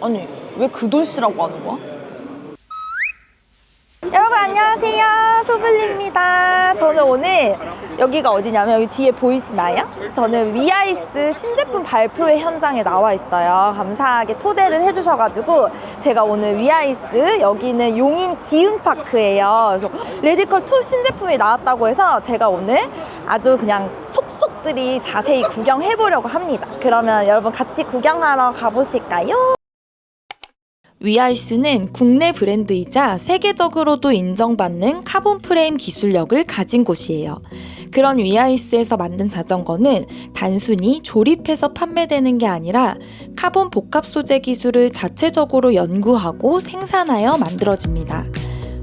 아니 왜 그 돌씨라고 하는 거야? 여러분 안녕하세요 소블리입니다 저는 오늘 여기가 어디냐면 여기 뒤에 보이시나요? 저는 위아이스 신제품 발표회 현장에 나와 있어요 감사하게 초대를 해주셔가지고 제가 오늘 위아이스 여기는 용인 기흥파크예요 그래서 레디컬2 신제품이 나왔다고 해서 제가 오늘 아주 그냥 속속들이 자세히 구경해보려고 합니다 그러면 여러분 같이 구경하러 가보실까요? 위아이스는 국내 브랜드이자 세계적으로도 인정받는 카본 프레임 기술력을 가진 곳이에요. 그런 위아이스에서 만든 자전거는 단순히 조립해서 판매되는 게 아니라 카본 복합 소재 기술을 자체적으로 연구하고 생산하여 만들어집니다.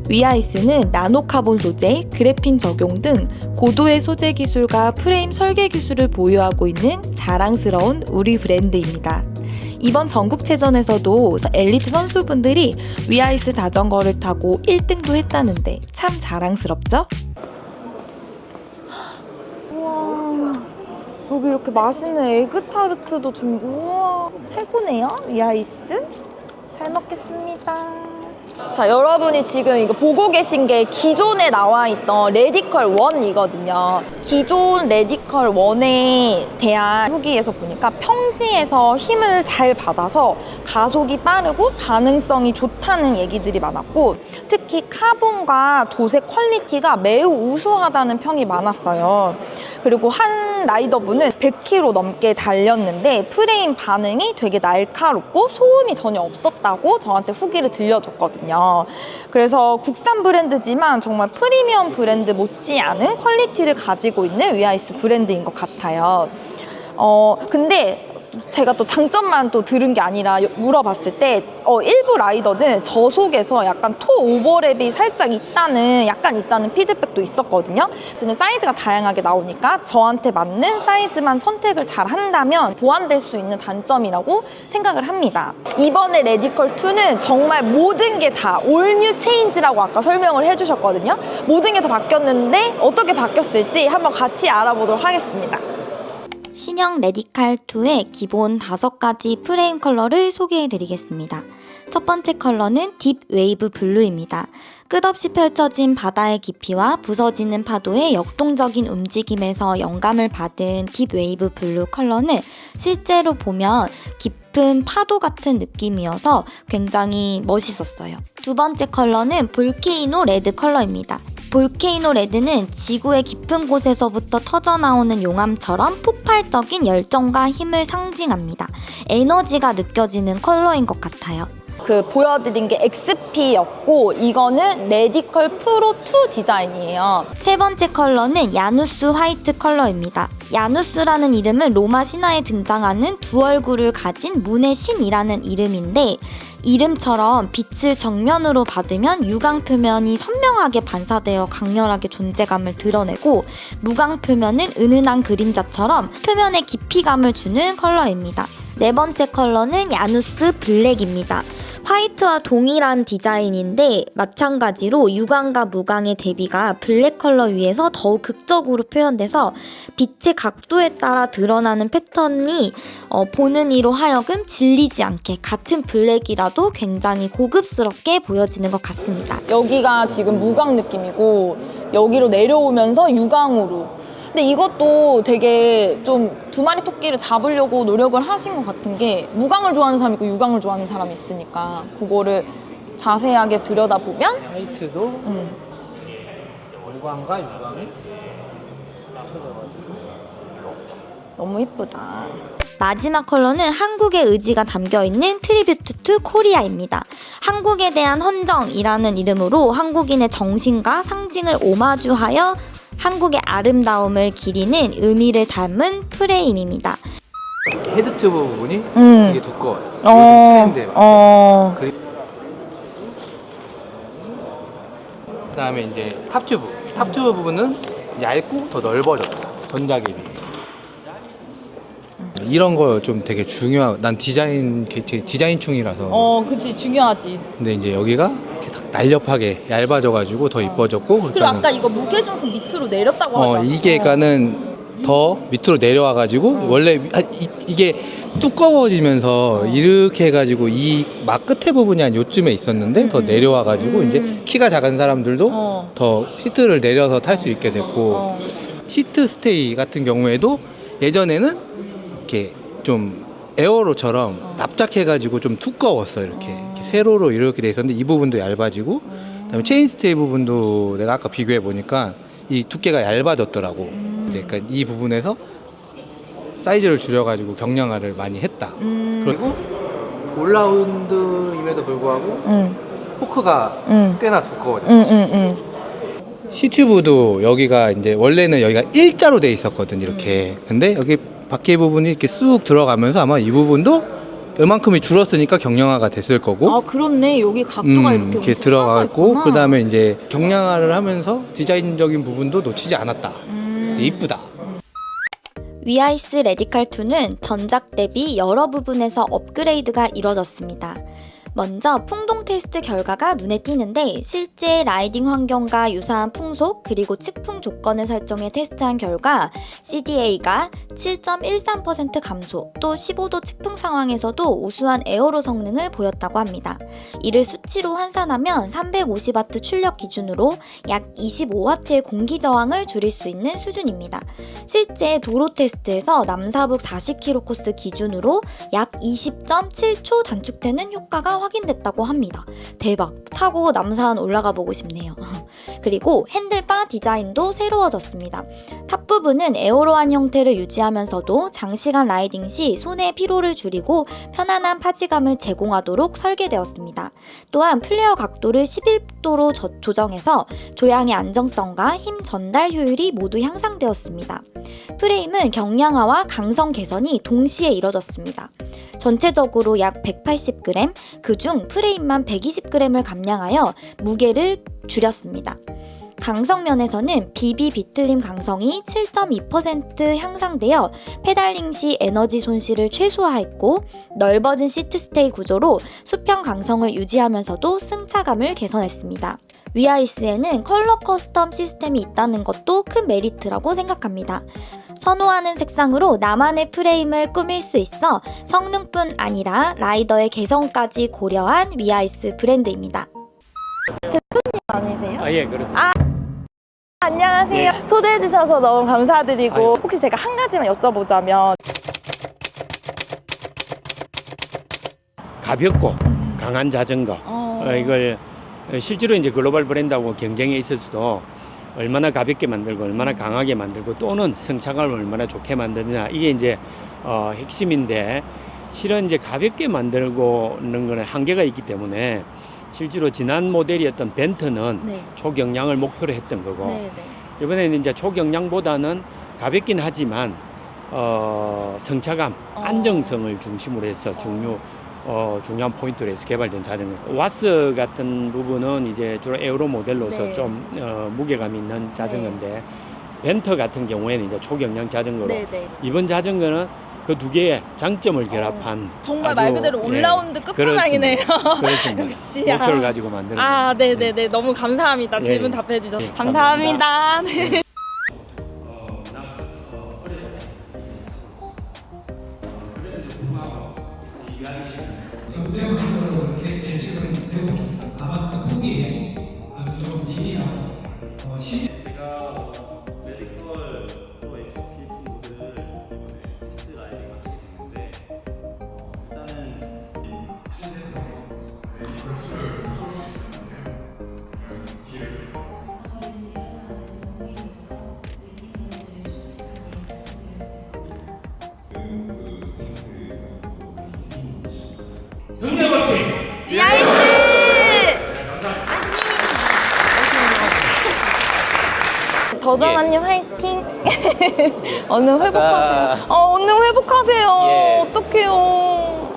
위아이스는 나노카본 소재, 그래핀 적용 등 고도의 소재 기술과 프레임 설계 기술을 보유하고 있는 자랑스러운 우리 브랜드입니다. 이번 전국체전에서도 엘리트 선수분들이 위아이스 자전거를 타고 1등도 했다는데 참 자랑스럽죠? 우와. 여기 이렇게 맛있는 에그타르트도 좀 우와. 최고네요 위아이스. 잘 먹겠습니다 자 여러분이 지금 이거 보고 계신 게 기존에 나와 있던 레디컬 1이거든요. 기존 레디컬 1에 대한 후기에서 보니까 평지에서 힘을 잘 받아서 가속이 빠르고 가능성이 좋다는 얘기들이 많았고 특히 카본과 도색 퀄리티가 매우 우수하다는 평이 많았어요 그리고 한 라이더분은 100km 넘게 달렸는데 프레임 반응이 되게 날카롭고 소음이 전혀 없었다고 저한테 후기를 들려줬거든요. 그래서 국산 브랜드지만 정말 프리미엄 브랜드 못지않은 퀄리티를 가지고 있는 위아이스 브랜드인 것 같아요. 어, 근데 제가 또 장점만 또 들은 게 아니라 여- 물어봤을 때 어, 일부 라이더는 저속에서 약간 토 오버랩이 살짝 있다는 약간 있다는 피드백도 있었거든요. 그래서 사이즈가 다양하게 나오니까 저한테 맞는 사이즈만 선택을 잘 한다면 보완될 수 있는 단점이라고 생각을 합니다. 이번에 레디컬 2는 정말 모든 게 다 올뉴 체인지라고 아까 설명을 해주셨거든요. 모든 게 다 바뀌었는데 어떻게 바뀌었을지 한번 같이 알아보도록 하겠습니다. 신형 레디칼 2의 기본 5가지 프레임 컬러를 소개해 드리겠습니다. 첫 번째 컬러는 딥 웨이브 블루입니다. 끝없이 펼쳐진 바다의 깊이와 부서지는 파도의 역동적인 움직임에서 영감을 받은 딥 웨이브 블루 컬러는 실제로 보면 깊은 파도 같은 느낌이어서 굉장히 멋있었어요. 두 번째 컬러는 볼케이노 레드 컬러입니다. 볼케이노 레드는 지구의 깊은 곳에서부터 터져나오는 용암처럼 폭발적인 열정과 힘을 상징합니다. 에너지가 느껴지는 컬러인 것 같아요. 그 보여드린 게 XP였고 이거는 레디컬 프로 2 디자인이에요. 세 번째 컬러는 야누스 화이트 컬러입니다. 야누스라는 이름은 로마 신화에 등장하는 두 얼굴을 가진 문의 신이라는 이름인데 이름처럼 빛을 정면으로 받으면 유광 표면이 선명하게 반사되어 강렬하게 존재감을 드러내고 무광 표면은 은은한 그림자처럼 표면에 깊이감을 주는 컬러입니다. 네 번째 컬러는 야누스 블랙입니다. 화이트와 동일한 디자인인데 마찬가지로 유광과 무광의 대비가 블랙 컬러 위에서 더욱 극적으로 표현돼서 빛의 각도에 따라 드러나는 패턴이 어, 보는 이로 하여금 질리지 않게 같은 블랙이라도 굉장히 고급스럽게 보여지는 것 같습니다. 여기가 지금 무광 느낌이고 여기로 내려오면서 유광으로 근데 이것도 되게 좀 두 마리 토끼를 잡으려고 노력을 하신 것 같은 게 무광을 좋아하는 사람이 있고 유광을 좋아하는 사람이 있으니까 그거를 자세하게 들여다보면 화이트도 음, 월광과 유광이 합쳐져가지고 너무 이쁘다. 마지막 컬러는 한국의 의지가 담겨 있는 트리뷰트 투 코리아입니다. 한국에 대한 헌정이라는 이름으로 한국인의 정신과 상징을 오마주하여 한국의 아름다움을 기리는 의미를 담은 프레임입니다. 헤드 튜브 부분이 음. 되게 두꺼워요. 요즘 어, 트렌드에 맞 어, 그다음에 이제 탑 튜브. 탑 튜브 부분은 얇고 더 넓어졌다. 전작에 비해. 이런 거 좀 되게 중요하. 난 디자인 게- 디자인충이라서. 어 그치 중요하지 근데 이제 여기가 이렇게 딱 날렵하게 얇아져가지고 더 이뻐졌고. 그리고 아까 이거 무게중심 밑으로 내렸다고 하지 어? 이게 그러니까는 더 밑으로 내려와가지고 원래 위- 아, 이, 이게 두꺼워지면서 이렇게 해가지고 이 막 끝에 부분이 한 요쯤에 있었는데 더 내려와가지고 음. 이제 키가 작은 사람들도 어. 더 시트를 내려서 탈 수 있게 됐고 어. 시트 스테이 같은 경우에도 예전에는 이렇게 좀 에어로처럼 납작해가지고 좀 두꺼웠어 이렇게 세로로 이렇게 돼 있었는데 이 부분도 얇아지고 그다음에 체인 스테이 부분도 내가 아까 비교해 보니까 이 두께가 얇아졌더라고. 이제 그러니까 이 부분에서 사이즈를 줄여가지고 경량화를 많이 했다. 음. 그리고 올라운드임에도 불구하고 응, 포크가 응, 꽤나 두꺼워져. 응, 응, 응. C튜브도 여기가 이제 원래는 여기가 일자로 돼 있었거든 이렇게. 근데 여기 바퀴 부분이 이렇게 쑥 들어가면서 아마 이 부분도 이만큼이 줄었으니까 경량화가 됐을 거고. 아 그렇네 여기 각도가 음, 이렇게, 이렇게 엄청 빠져있구나. 그 다음에 이제 경량화를 하면서 디자인적인 부분도 놓치지 않았다. 음. 그래서 이쁘다. 위아이스 레디칼 2는 전작 대비 여러 부분에서 업그레이드가 이뤄졌습니다. 먼저 풍동 테스트 결과가 눈에 띄는데 실제 라이딩 환경과 유사한 풍속 그리고 측풍 조건을 설정해 테스트한 결과 CDA가 7.13% 감소 또 15도 측풍 상황에서도 우수한 에어로 성능을 보였다고 합니다. 이를 수치로 환산하면 350W 출력 기준으로 약 25W의 공기 저항을 줄일 수 있는 수준입니다. 실제 도로 테스트에서 남사북 40km 코스 기준으로 약 20.7초 단축되는 효과가 확인됐다고 합니다. 대박! 타고 남산 올라가 보고 싶네요. 그리고 핸들바 디자인도 새로워졌습니다. 탑 부분은 에어로한 형태를 유지하면서도 장시간 라이딩 시 손의 피로를 줄이고 편안한 파지감을 제공하도록 설계되었습니다. 또한 플레어 각도를 11도로 조정해서 조향의 안정성과 힘 전달 효율이 모두 향상되었습니다. 프레임은 경량화와 강성 개선이 동시에 이뤄졌습니다. 전체적으로 약 180g, 그중 프레임만 120g을 감량하여 무게를 줄였습니다. 강성 면에서는 BB 비틀림 강성이 7.2% 향상되어 페달링 시 에너지 손실을 최소화했고 넓어진 시트 스테이 구조로 수평 강성을 유지하면서도 승차감을 개선했습니다. 위아이스에는 컬러 커스텀 시스템이 있다는 것도 큰 메리트라고 생각합니다. 선호하는 색상으로 나만의 프레임을 꾸밀 수 있어 성능뿐 아니라 라이더의 개성까지 고려한 위아이스 브랜드입니다. 아니세요? 아, 예, 그렇습니다. 안녕하세요. 초대해 주셔서 너무 감사드리고 아유. 혹시 제가 한 가지만 여쭤보자면 가볍고 강한 자전거. 어, 이걸 실제로 이제 글로벌 브랜드하고 경쟁에 있어서도 얼마나 가볍게 만들고 얼마나 강하게 만들고 또는 성차감을 얼마나 좋게 만드느냐 이게 이제 어, 핵심인데 실은 이제 가볍게 만들고는 거는 한계가 있기 때문에 실제로 지난 모델이었던 벤트는 네. 초경량을 목표로 했던 거고 네, 네. 이번에는 이제 초경량보다는 가볍긴 하지만 어, 성차감, 어. 안정성을 중심으로 해서 중요 어, 중요한 포인트로 해서 개발된 자전거. 와스 같은 부분은 이제 주로 에어로 모델로서 네. 좀 어, 무게감 있는 자전거인데 벤터 같은 경우에는 이제 초경량 자전거로 네, 네. 이번 자전거는 그 두 개의 장점을 결합한 정말 아주, 말 그대로 예, 올라운드 끝판왕이네요. 그렇습니다. 역시, 목표를 아. 가지고 만드는 아. 네, 네, 네. 너무 감사합니다. 예, 질문 예. 답해 주셔서. 예, 감사합니다. 네. 되었습니다. 다만 그 포기에 아주 좀 예민하고 어, 심... 제가 메디컬 프로 XP 모델을 테스트 라인에 맡게 됐는데 어, 일단은 메디컬 수술 승리하고 더정아님 화이팅! 얼른 회복하세요. 어, 얼른 회복하세요. 예. 어떡해요.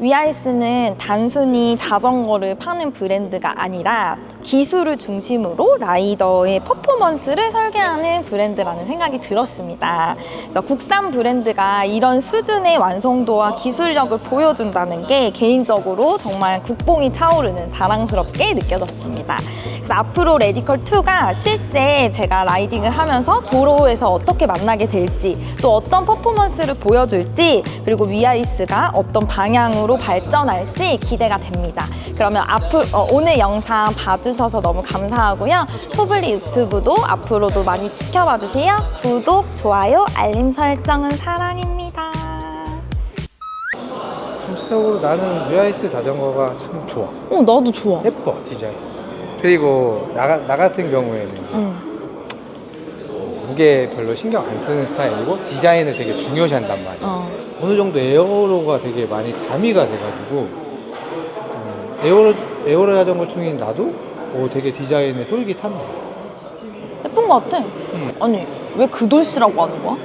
위아이스는 단순히 자전거를 파는 브랜드가 아니라 기술을 중심으로 라이더의 퍼포먼스를 설계하는 브랜드라는 생각이 들었습니다. 그래서 국산 브랜드가 이런 수준의 완성도와 기술력을 보여준다는 게 개인적으로 정말 국뽕이 차오르는 자랑스럽게 느껴졌습니다. 그래서 앞으로 레디컬 2가 실제 제가 라이딩을 하면서 도로에서 어떻게 만나게 될지 또 어떤 퍼포먼스를 보여줄지 그리고 위아이스가 어떤 방향으로 발전할지 기대가 됩니다. 그러면 앞으로 어, 오늘 영상 봐주셔서 너무 감사하고요. 토블리 유튜브도 앞으로도 많이 지켜봐 주세요. 구독, 좋아요, 알림 설정은 사랑입니다. 전체적으로 나는 UIS 자전거가 참 좋아. 어 나도 좋아. 예뻐 디자인. 그리고 나, 나 같은 경우에는 응. 무게 별로 신경 안 쓰는 스타일이고 디자인을 되게 중요시 한단 말이야. 어. 어느 정도 에어로가 되게 많이 가미가 돼가지고 음, 에어로 에어로 자전거 중인 나도 오, 되게 디자인에 솔깃한다. 예쁜 것 같아. 응. 아니 왜 그 돌씨라고 하는 거야?